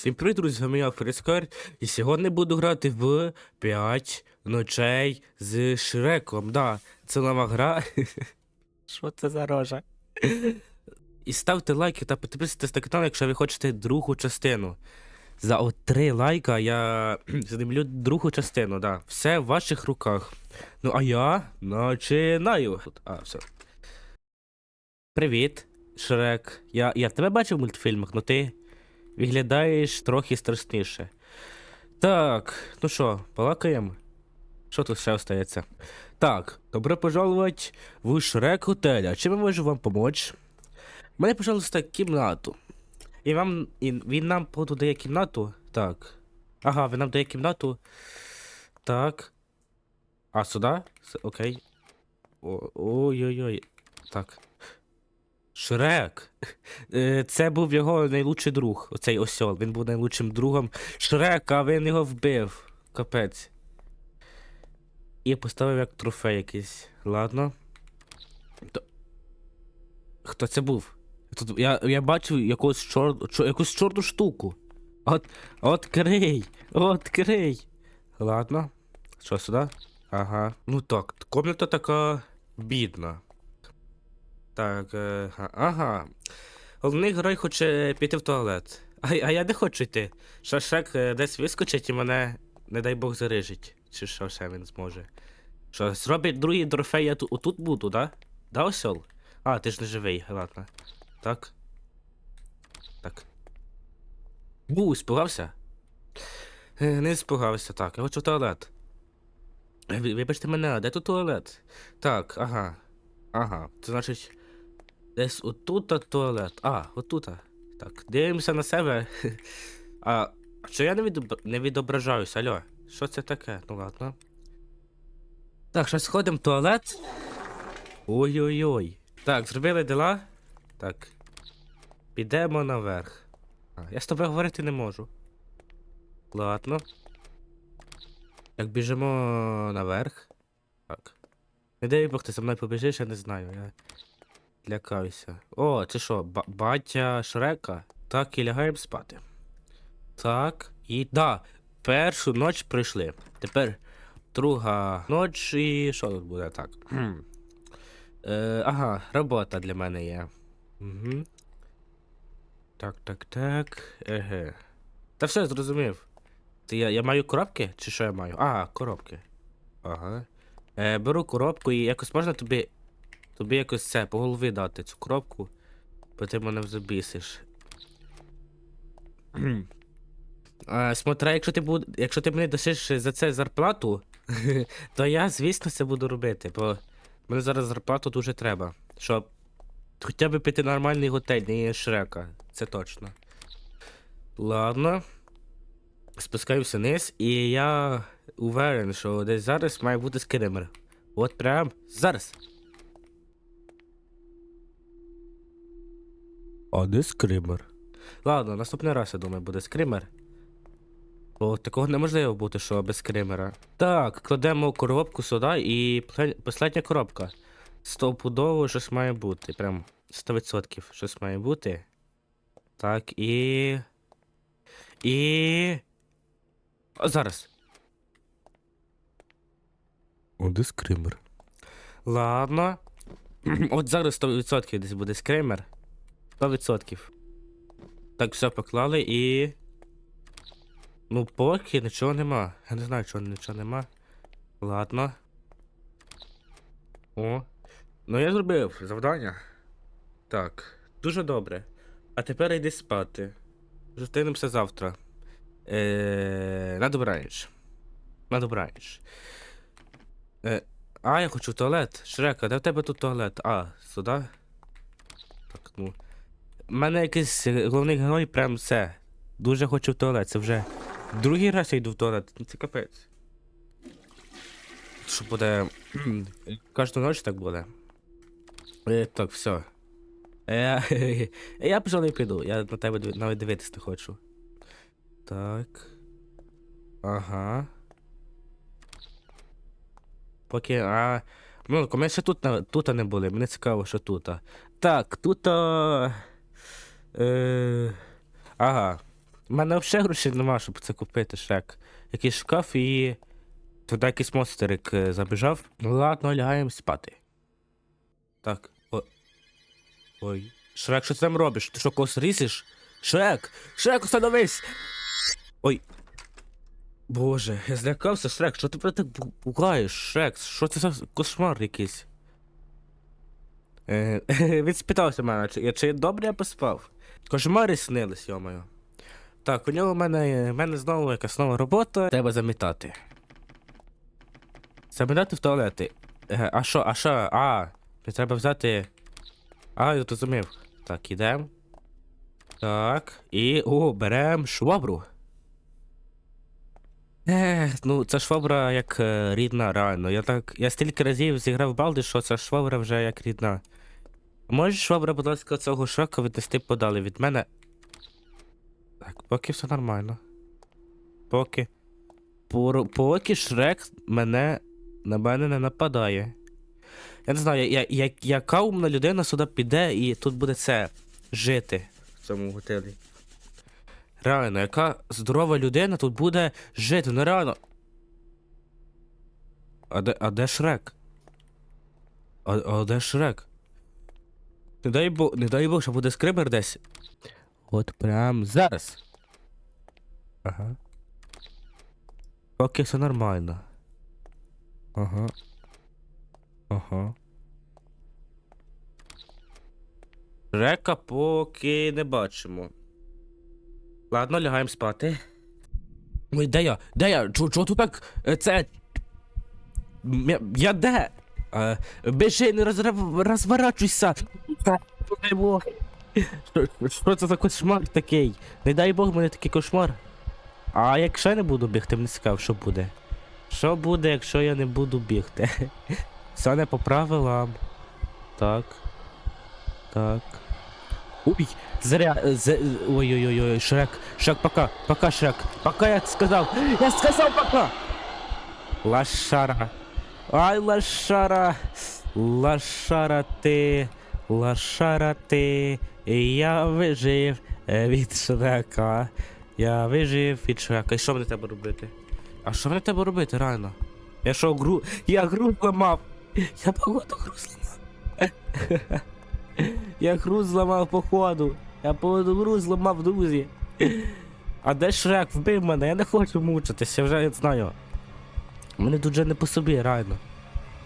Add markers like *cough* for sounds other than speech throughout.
Всім привіт, друзі, з вами я Фрискар, і сьогодні буду грати в 5 ночей з Шреком. Да, це нова гра. *laughs* Що це за рожа? І ставте лайки та підписуйтесь на канал, якщо ви хочете другу частину. За от три лайка я *clears throat* знімлю другу частину, да. Все в ваших руках. Ну а я починаю. А, все. Привіт, Шрек. Я, я тебе бачив в мультфільмах, ну ти виглядаєш трохи страшніше. Так, ну що, балакаємо? Що тут ще остається? Так, добре пожаловать в Шрек Готель. А чим я можу вам помочь? Мене, пожалуйста, кімнату. І вам. І він нам походу дає кімнату. Так. Ага, він нам дає кімнату. Так. А, сюди? Окей. Ой-ой-ой. Так. Шрек. Е, Це був його найлучший друг, оцей осьол. Він був найлучшим другом Шрека, а він його вбив. Капець. І поставив як трофей якийсь. Ладно. То... Хто це був? Тут, я, я бачив якусь, чор... чор... якусь чорну штуку. От, открий! Открий! Ладно. Що сюди? Ага. Ну так, комната така бідна. Так, е, ага. Головний герой хоче піти в туалет. А, а я не хочу йти. Шашек е, десь вискочить і мене, не дай Бог, зарижить. Чи що ще він зможе. Що, зробить другий трофей, я тут, отут буду, да? Да, осьол? А, ти ж не живий, ладно. Так. Так. Бу, спугався? Е, Не спугався, так. Я хочу в туалет. Ви- Вибачте мене, де тут туалет? Так, ага. Ага. Це значить. Десь отут туалет. А, отут. Так, дивимося на себе. *laughs* А що я не, відоб... не відображаюсь, алло? Що це таке? Ну ладно. Так, щось сходимо в туалет. Ой-ой-ой. Так, зробили дела. Так. Підемо наверх. А, я з тобою говорити не можу. Ладно. Так, біжимо наверх. Так. Не дай Бог, ти за мною побіжиш, я не знаю. Я лякаюся. О, це що, ба- батя Шрека? Так, і лягаємо спати. Так, і. Да, першу ніч пройшли. Тепер друга ніч і що тут буде так? Е, ага, робота для мене є. Угу. Так, так, так. Еге. Та все, зрозумів. Ти я, я маю коробки? Чи що я маю? А, коробки. Ага. Е, беру коробку і якось можна тобі. Тобі якось це по голові дати цю коробку, бо ти мене забісиш. Е, смотри, якщо ти буд... якщо ти мені дасиш за це зарплату, *laughs* то я, звісно, це буду робити, бо мені зараз зарплату дуже треба. Щоб хоча б піти нормальний готель, не шрека. Це точно. Ладно. Спускаюся вниз, і я уверен, що десь зараз має бути скример. От прям зараз. А де скример? Ладно, наступний раз, я думаю, буде скример. Бо такого неможливо бути, що без скримера. Так, кладемо коробку сюди і последня коробка. Стопудово щось має бути. Прям 100% щось має бути. Так, і. І. О, зараз. О, де скример? Ладно. *clears throat* От зараз 100% десь буде скример. 100%. Так, все поклали і. Ну, поки нічого нема. Я не знаю, чого нічого нема. Ладно. О. Ну я зробив завдання. Так, дуже добре. А тепер йди спати. Зустрінемося завтра. Е, на добраніч. На добраніч. Е, а, я хочу в туалет. Шрека, де в тебе тут туалет? А, сюди? Так, ну. У мене якийсь е, головний герой прям все. Дуже хочу в туалет. Це вже другий раз я йду в туалет. Ну, Це капець. Що буде. Кожну ніч так буде. Е, так, все. *laughs* Я, я пожалуй піду. Я на тебе навіть дивитись не хочу. Так. Ага. Поки. А. Ну, ми ще тут, тут не були. Мені цікаво, що тут. Так, тут. Е... Ага. У мене взагалі грошей нема, щоб це купити, Шрек. Якийсь шкаф і. Туди якийсь монстерик е, забіжав. Ну ладно, лягаємо спати. Так. О... Ой. Шрек, що ти там робиш? Ти що когось різиш? Шрек! Шрек, остановись! Ой. Боже, я злякався, Шрек, що ти мене так пугаєш, Шрек? Що це за кошмар якийсь? Е, *laughs* він спитався мене, чи, чи добре я поспав. Кошмари снились, йомаю. Так, у нього в мене, в мене знову якась нова робота. Треба замітати. Замітати в туалети. Е, а що, а що? А, треба взяти. А, я зрозумів. Так, ідемо. Так. І. О, берем швабру. Ех, ну ця швабра як е, рідна, реально. Я так. Я стільки разів зіграв балди, що ця швабра вже як рідна. Можеш швабра, будь ласка, цього шока віднести подали від мене. Так, поки все нормально. Поки. Пор- Поки Шрек мене на мене не нападає. Я не знаю, я, я, яка умна людина сюди піде і тут буде це жити в цьому готелі. Реально, яка здорова людина тут буде жити, ну реально. А де, а де Шрек? А, а де Шрек? Не дай Бог, не дай Бог, що буде скрибер десь. От прям зараз. Ага. Поки все нормально. Ага. Ага. Река поки не бачимо. Ладно, лягаємо спати. Ой, де я? Де я? Чого чого тут так? е, Це. Я де? Е, Біжи, не розрав... розворачуйся. Дай Бог. Що, що це за кошмар такий? Не дай Бог мене такий кошмар. А якщо я не буду бігти, мені цікаво, що буде. Що буде, якщо я не буду бігти? *laughs* Все не по правилам. Так. Так. Ой, зря. Ой-ой-ой, Шрек. Шрек, пока. Пока, Шрек. Пока я сказав. Я сказав пока. Лошара. Ай, лошара. Лошара ти. Лошара ти. Я вижив е, від Шрека. Я вижив від Шрека. І що мені треба робити? А що мені треба робити, реально? Я що, гру. Я гру зламав. Я походу гру зламав. *laughs* Я гру зламав походу. Я походу гру зламав, друзі. А де Шрек? Вбив мене, я не хочу мучитися, вже я знаю. Мені тут вже не по собі, реально.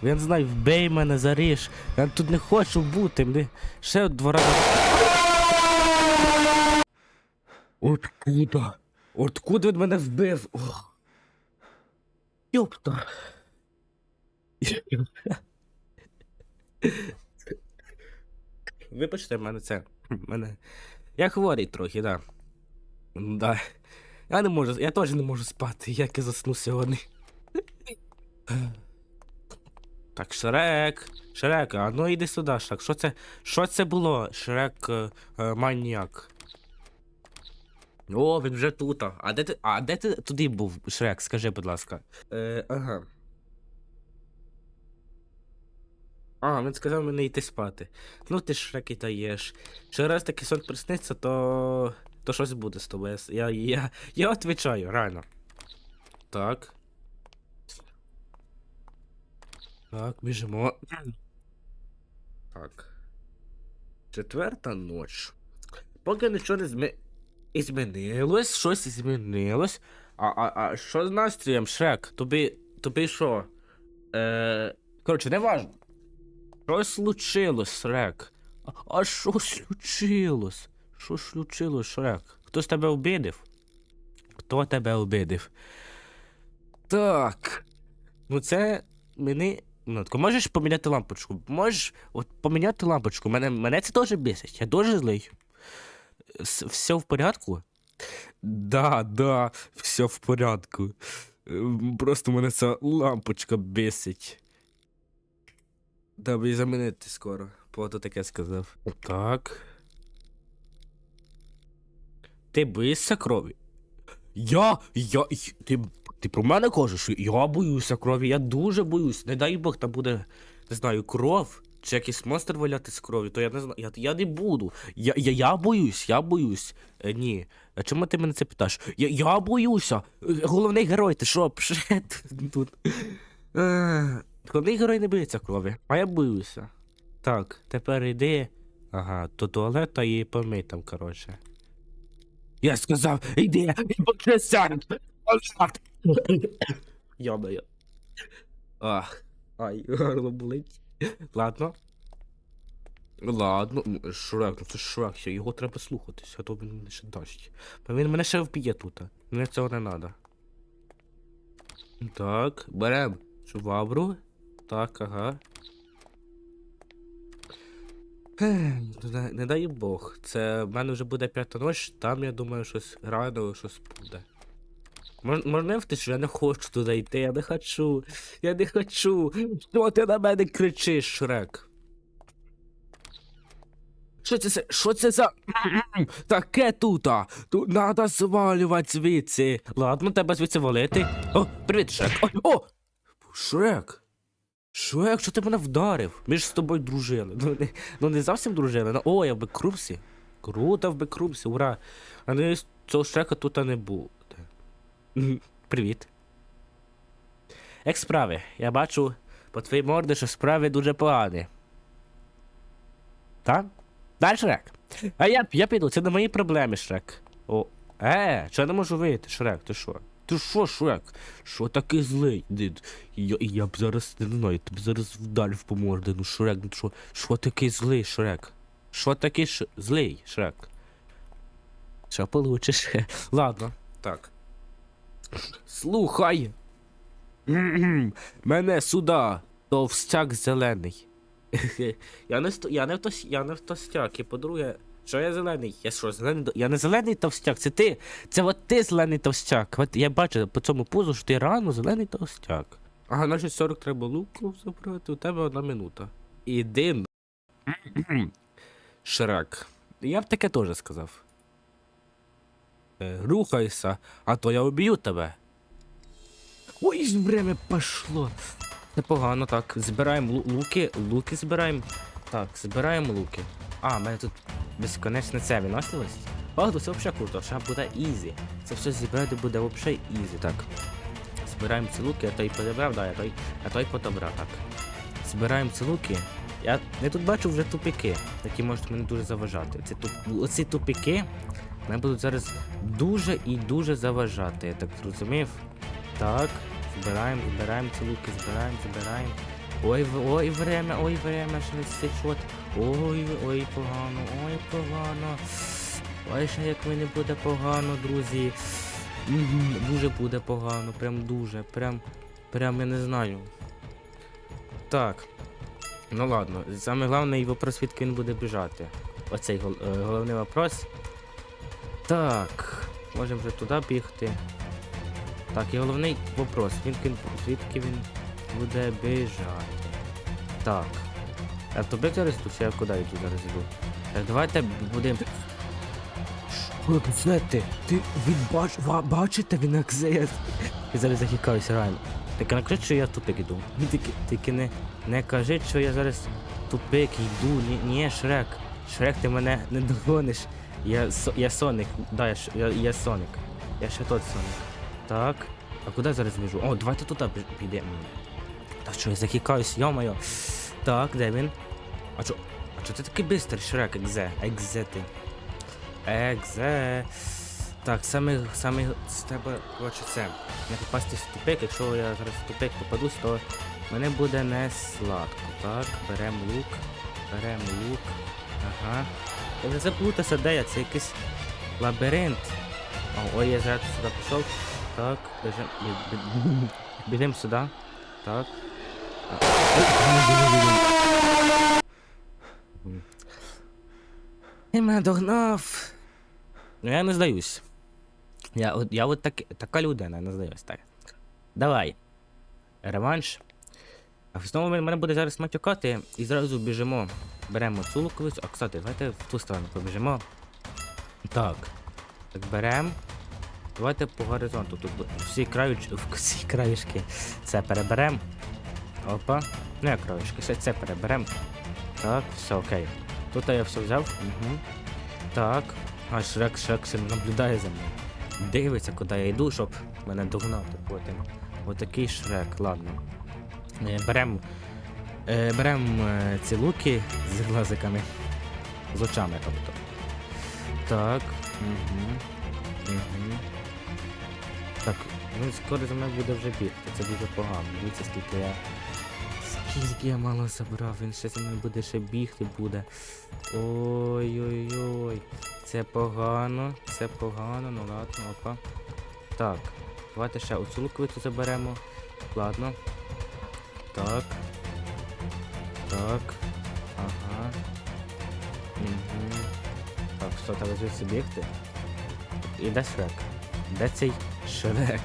Я не знаю, вбий мене, заріж. Я тут не хочу бути. Мені ще два рази. Откуда? Откуда він мене вбив? Ох. Йопта. Вибачте, в мене це. Мене. Я хворий трохи, да. Да. Я не можу, я теж не можу спати, як я засну сьогодні. *clears throat* Так, Шрек. Шрек, а ну іди сюди, Шрек. Що це? Що це було? Шрек е, е, маніяк. О, він вже тут. А де ти. А де ти туди був, Шрек? Скажи, будь ласка. Е, ага. А, він сказав мені йти спати. Ну ти ж Шрек і даєш. Ще раз такий сон присниться, то. то щось буде з тобою. Я. я. я відповідаю, реально. Так. Так, біжимо. Так. Четверта ніч. Поки нічого не зми... і змінилось, щось змінилось. А, а, а що з настроєм, Шрек? Тобі. Тобі що? Е... Коротше, не важно. Що случилось, Шрек? А, а що случилось? Що случилось, Шрек? Хтось тебе обидив? Хто тебе обидив? Так. Ну це мені. Ну, тако, можеш поміняти лампочку? Можеш от поміняти лампочку. Мене, мене це теж бісить. Я дуже злий. С- Все в порядку? Да, да, все в порядку. Ем, Просто мене ця лампочка бісить. Треба її замінити скоро. Пото таке сказав. Так. Ти боїшся крові? Я. Я. Ти, ти про мене кажеш? Я боюся крові, я дуже боюсь. Не дай Бог, там буде, не знаю, кров чи якийсь монстр валяти з кров'ю, то я не знаю. Я, я не буду. Я, я, я боюсь, я боюсь. Е, ні. А чому ти мене це питаєш? Я, я боюся. Головний герой, ти що, пшет тут. Е, Головний герой не боїться крові, а я боюся. Так, тепер йди. Ага, до туалета і помий там, коротше. Я сказав, йди, і. Йобаю. Ах. Ай, *laughs* горло болить. Ладно. Ладно, Шрек, ну це Шрек, ще його треба слухатися, а то він мене ще дасть. Він мене ще вб'є тут. Мені цього не треба. Так, берем швабру. Так, ага. Не дай Бог. Це в мене вже буде п'ята ночь, там я думаю, щось рано щось буде. Мож, можна втиш, що я не хочу туди йти, я не хочу. Я не хочу. Що ти на мене кричиш, Шрек? Що це, що це за *clears throat* таке тута? Тут надо звалювати звідси. Ладно, тебе звідси валити. О, привіт, Шрек. О, о! Шрек. Шрек, що ти мене вдарив? Ми ж з тобою дружили. Ну не, ну, не зовсім дружили. Ну, о, я в Бекрумсі. Круто в Бекрумсі, ура. А не цього Шрека тут не буде. Привіт. Як справи? Я бачу по твоїй морді, що справи дуже погані. Так? Дай Шрек. А я, я піду, це не мої проблеми, Шрек. О, е, що я не можу вийти, Шрек, ти що? Ти що, Шрек? Що такий злий? Дід? Я, я б зараз, не знаю, я тебе зараз вдарив по морді, ну Шрек, ну що, що такий злий, Шрек? Що такий ш... злий, Шрек? Що получиш? Ладно, так. Слухай. Мене сюди. Товстяк зелений. *laughs* я не я не втос, я не в товстяк. І по-друге, що я зелений? Я що, зелений? Я не зелений товстяк, це ти. Це от ти зелений товстяк. От я бачу по цьому пузу, що ти рано зелений товстяк. Ага, значить 40 треба луку забрати, у тебе одна минута. Іди. Шрек. Я б таке теж сказав. Е, рухайся, а то я уб'ю тебе. Ой, время пошло. Непогано, так. Збираємо лу- луки, луки збираємо. Так, збираємо луки. А, в мене тут безконечна ця виносливість. О, це взагалі круто, ще буде ізі. Це все зібрати буде взагалі ізі, так. Збираємо ці луки, я той подобрав, да, я той, я той подобрав, так. Збираємо ці луки. Я, я тут бачу вже тупики, які можуть мене дуже заважати. Ці туп, оці тупики мене будуть зараз дуже і дуже заважати, я так зрозумів. Так, збираємо, збираємо ці луки, збираємо, збираємо. Ой, ой, время, ой, время, ще не сечот. Ой, ой, погано, ой, погано. Ой, ще як мені буде погано, друзі. Дуже буде погано, прям дуже, прям, прям я не знаю. Так. Ну ладно, саме головний вопрос, звідки він буде біжати. Оцей е, головний вопрос. Так, можемо вже туди бігти. Так, і головний вопрос, звідки, він буде біжати. Так. А тобі зараз тут, я куди йду зараз йду? Так, давайте будемо. Що це ти? Він бач, бачите, він акзеєс. Я зараз захікаюся реально. Тільки не кажи, що я тупик йду. Тільки, тільки не, не кажи, що я зараз тупик йду. Ні, ні, Шрек. Шрек, ти мене не догониш. Я, я Соник. Да, я, я, я Соник. Я ще тот Соник. Так. А куди я зараз біжу? О, давайте туди підемо. Та що, я захікаюсь, йо-моє. Так, де він? А чо? А чо ти такий бистрий, Шрек, екзе? Екзе ти. Екзе. Так, саме, саме з тебе, коротше, це. Не попасти в тупик, якщо я зараз в тупик попадусь, то мене буде не сладко. Так, беремо лук. Беремо лук. Ага. Я вже заплутався, де я, це якийсь лабіринт. О, ой, я зараз сюди пішов. Так, біжим. бі- бі- *laughs* Біжим сюди. Так. Ти мене догнав. Ну я не здаюсь. Я от, я от так, така людина, не здаюсь, так. Давай. Реванш. Знову мене буде зараз матюкати і зразу біжимо. Беремо цю луковицю. А кстати, давайте в ту сторону побіжимо. Так. Так, беремо. Давайте по горизонту. Тут всі краюч... *laughs* всі краєшки. Це переберемо. Опа. Ну як краєшки, ще це переберемо. Так, все, окей. Тут я все взяв. Угу. Так. А Шрек, Шрек ще наблюдає за мною. Дивиться, куди я йду, щоб мене догнати потім. Отакий шрек, ладно. Е, берем. Е, е, ці луки з глазиками. З очами, тобто. Так. Угу. Угу. Так, він скоро за мною буде вже бігти. Це дуже погано. Дивіться, скільки я. Скільки я мало забрав, він ще за мною буде ще бігти буде. Ой-ой-ой. Це погано, це погано, ну ладно, опа. Так, давайте ще оцю луковицю заберемо. Ладно. Так. Так. Ага. Угу. Так, що треба звідси бігти? І де Шрек? Де цей Шрек?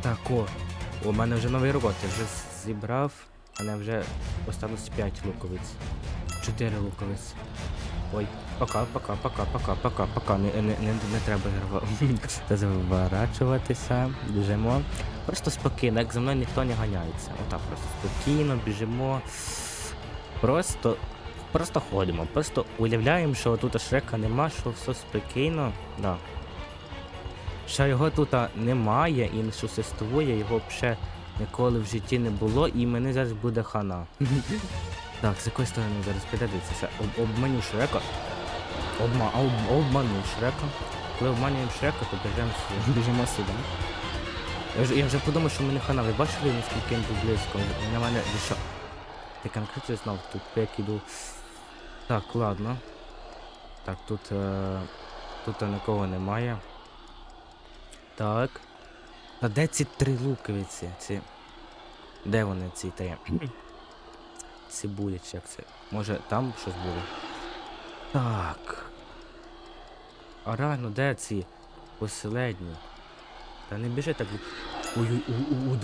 Так, о. У мене вже новий робот, я вже зібрав. У мене вже осталось 5 луковиць. 4 луковиць. Ой, пока, пока, пока, пока, пока, пока. Не, не, не, не треба *laughs* заворачуватися. Біжимо. Просто спокійно, як за мною ніхто не ганяється. Отак просто спокійно біжимо. Просто. Просто ходимо, просто уявляємо, що тут Шрека нема, що все спокійно. Да. Що його тут немає і не существує, його взагалі ніколи в житті не було, і мене зараз буде хана. *laughs* Так, з якої сторони зараз піде об, обманю Шрека. Обма, об, обманю Шрека. Коли обманюємо Шрека, то біжимо, сю- біжимо сюди. Я вже, я вже подумав, що мене хана. Ви бачили, наскільки він був близько? На мене що? Ти конкретно знав, тут як іду. Так, ладно. Так, тут. Е, тут нікого немає. Так. А де ці три луковиці? Ці. Де вони ці три? Ці будуть, як це? Може там щось буде? Так. А реально, де ці последні? Та не біжи так. Ой, ой, ой, ой,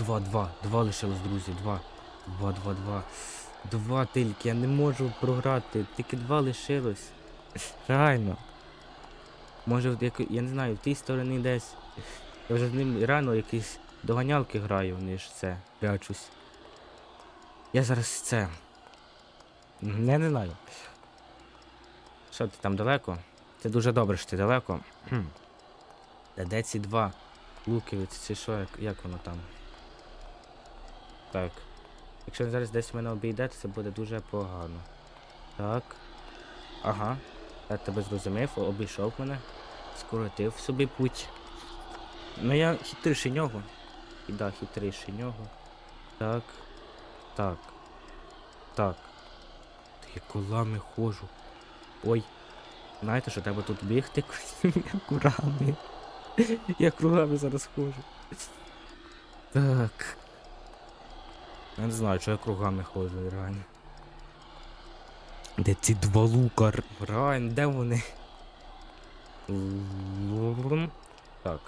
два, лишилось, друзі, два. Два, два, тільки, я не можу програти. Тільки два лишилось. Реально. Може, в яко- я не знаю, в тій стороні десь. Я вже з ним реально якісь доганялки граю, ніж це. Прячусь. Я зараз це. Я не знаю. Що ти там далеко? Це дуже добре, що ти далеко. Та де ці два луковиці, чи що, як, як воно там? Так. Якщо він зараз десь мене обійде, то це буде дуже погано. Так. Ага. Я тебе зрозумів, обійшов мене. Скоротив собі путь. Ну я хитріший нього. І да, хитріший нього. Так. Так. Так. Та я колами ходжу. Ой. Знаєте, що треба тут бігти? *laughs* Курами. Я кругами зараз ходжу. Так. Я не знаю, що я кругами ходжу, реально. Де ці два лука? Реально, де вони? Так.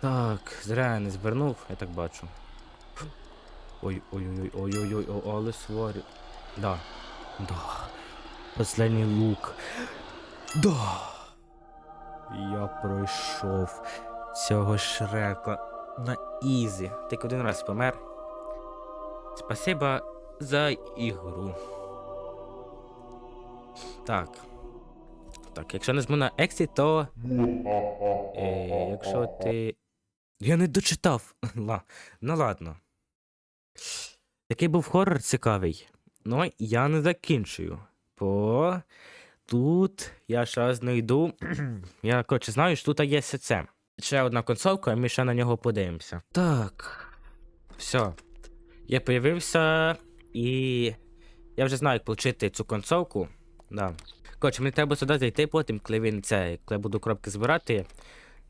Так, зря я не звернув, я так бачу. Ой-ой-ой, ой-ой-ой, але сварю. Да. Да. Последній лук. Да. Я пройшов цього шрека на ізі. Тільки один раз помер. Спасибо за ігру. Так. Так, якщо не жму на Exit, то. Е, якщо ти. Я не дочитав. *laughs* Ла. Ну ладно. Такий був хорор цікавий. Ну, я не закінчую. Бо тут я ще знайду. *clears throat* я коротше знаю, що тут є це. Ще одна консолька, і ми ще на нього подивимося. Так. Все. Я появився і. Я вже знаю, як отримати цю консольку. Да. Коротше, мені треба сюди зайти потім, коли він це, коли я буду коробки збирати.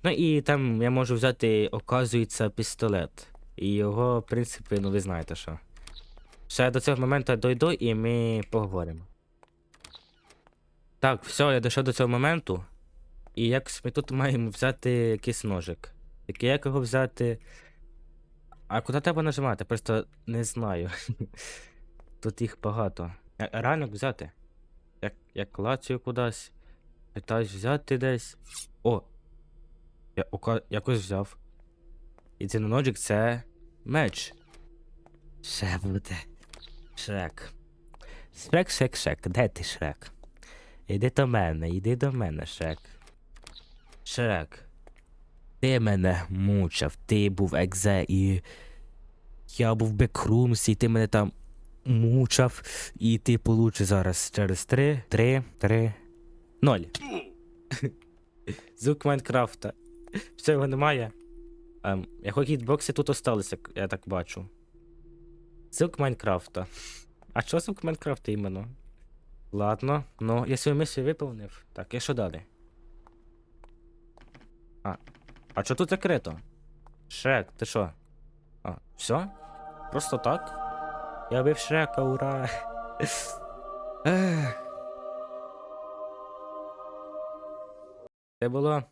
Ну і там я можу взяти, оказується, пістолет. І його, в принципі, ну ви знаєте що. Ще до цього моменту дойду і ми поговоримо. Так, все, я дійшов до цього моменту. І якось ми тут маємо взяти якийсь ножик. Тільки як його взяти. А куди треба нажимати? Просто не знаю. *laughs* Тут їх багато. А Реально взяти. Як, як клацію кудись. Питаюсь взяти десь. О! Я ока... якось взяв. І цей ножик це меч. Ще буде. Шрек. Шрек, шрек, шрек, де ти шрек? Іди до мене, іди до мене, шрек. Шрек. Ти мене мучив, ти був екзе і. Я був в бекрумсі, і ти мене там мучав, і ти получиш зараз через три, три, три, ноль. *laughs* Звук Майнкрафта. Все, його немає. Ем, його гітбокси тут осталися, я так бачу. Звук Майнкрафта. А що звук Майнкрафта іменно? Ладно, ну, я свою місію виповнив. Так, і що далі? А. А що тут закрито? Шрек, ти що? А, все? Просто так? Я бив Шрека, ура! *laughs* Це було.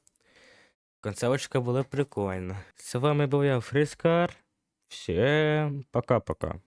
Концовочка була прикольна. З вами був я Фрискар. Всем пока-пока.